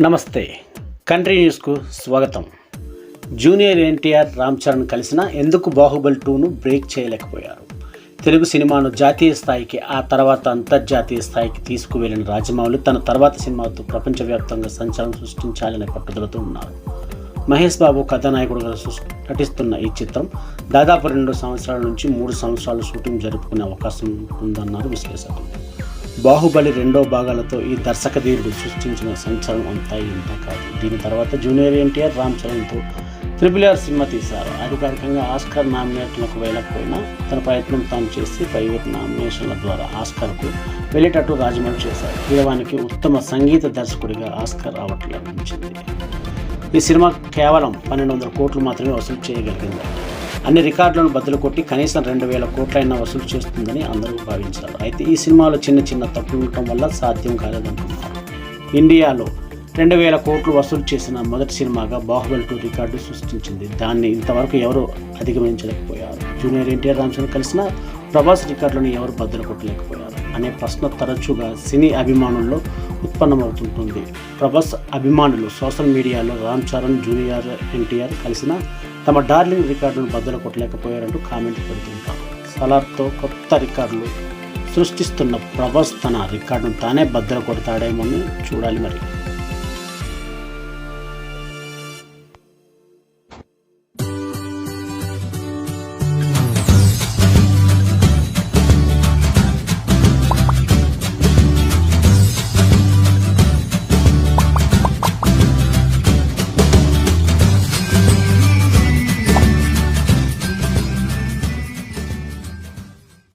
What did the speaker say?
నమస్తే. కంట్రీ న్యూస్కు స్వాగతం. జూనియర్ ఎన్టీఆర్ రామ్ చరణ్ కలిసిన ఎందుకు బాహుబలి టూను బ్రేక్ చేయలేకపోయారు? తెలుగు సినిమాను జాతీయ స్థాయికి ఆ తర్వాత అంతర్జాతీయ స్థాయికి తీసుకువెళ్ళిన రాజమౌళి తన తర్వాత సినిమాతో ప్రపంచవ్యాప్తంగా సంచలనం సృష్టించాలనే పట్టుదలతో ఉన్నారు. మహేష్ బాబు కథానాయకుడుగా నటిస్తున్న ఈ చిత్రం దాదాపు రెండు సంవత్సరాల నుంచి మూడు సంవత్సరాలు షూటింగ్ జరుపుకునే అవకాశం ఉందన్నారు విశ్లేషకులు. బాహుబలి రెండో భాగాలతో ఈ దర్శకధీరుడు సృష్టించిన సంచలనం అంతా ఇంత కాదు. దీని తర్వాత జూనియర్ ఎన్టీఆర్ రామ్ చరణ్తో త్రిపుల్ ఆర్ సినిమా తీశారు. అధికారికంగా ఆస్కార్ నామినేషన్లకు వెళ్ళకపోయినా తన ప్రయత్నం తాను చేసి ప్రైవేట్ నామినేషన్ల ద్వారా ఆస్కార్కు వెళ్ళేటట్టు రాజమౌళి చేశారు. వీరవానికి ఉత్తమ సంగీత దర్శకుడిగా ఆస్కార్ అవార్డు లభించింది. ఈ సినిమా కేవలం పన్నెండు వందల కోట్లు మాత్రమే వసూలు చేయగలిగింది అన్ని రికార్డులను బద్దలు కొట్టి కనీసం రెండు వేల కోట్లైనా వసూలు చేస్తుందని అందరూ భావించారు. అయితే ఈ సినిమాలో చిన్న చిన్న తప్పులు ఉండటం వల్ల సాధ్యం కాలేదనుకున్నారు ఇండియాలో రెండు వేల కోట్లు వసూలు చేసిన మొదటి సినిమాగా బాహుబలి టూ రికార్డు సృష్టించింది. దాన్ని ఇంతవరకు ఎవరు అధిగమించలేకపోయారు. జూనియర్ ఎన్టీఆర్ రామచంద్ర కలిసిన ప్రభాస్ రికార్డులను ఎవరు బద్దలు కొట్టలేకపోయారు అనే ప్రశ్న తరచుగా సినీ అభిమానుల్లో ఉత్పన్నమవుతుంటుంది. ప్రభాస్ అభిమానులు సోషల్ మీడియాలో రామ్ చరణ్ జూనియర్ ఎన్టీఆర్ కలిసిన తమ డార్లింగ్ రికార్డును బద్దలు కొట్టలేకపోయారంటూ కామెంట్ పెడుతుంటారు. సలార్తో కొత్త రికార్డులు సృష్టిస్తున్న ప్రభాస్ తన రికార్డును తానే బద్దలు కొడతాడేమో అని చూడాలి మరి.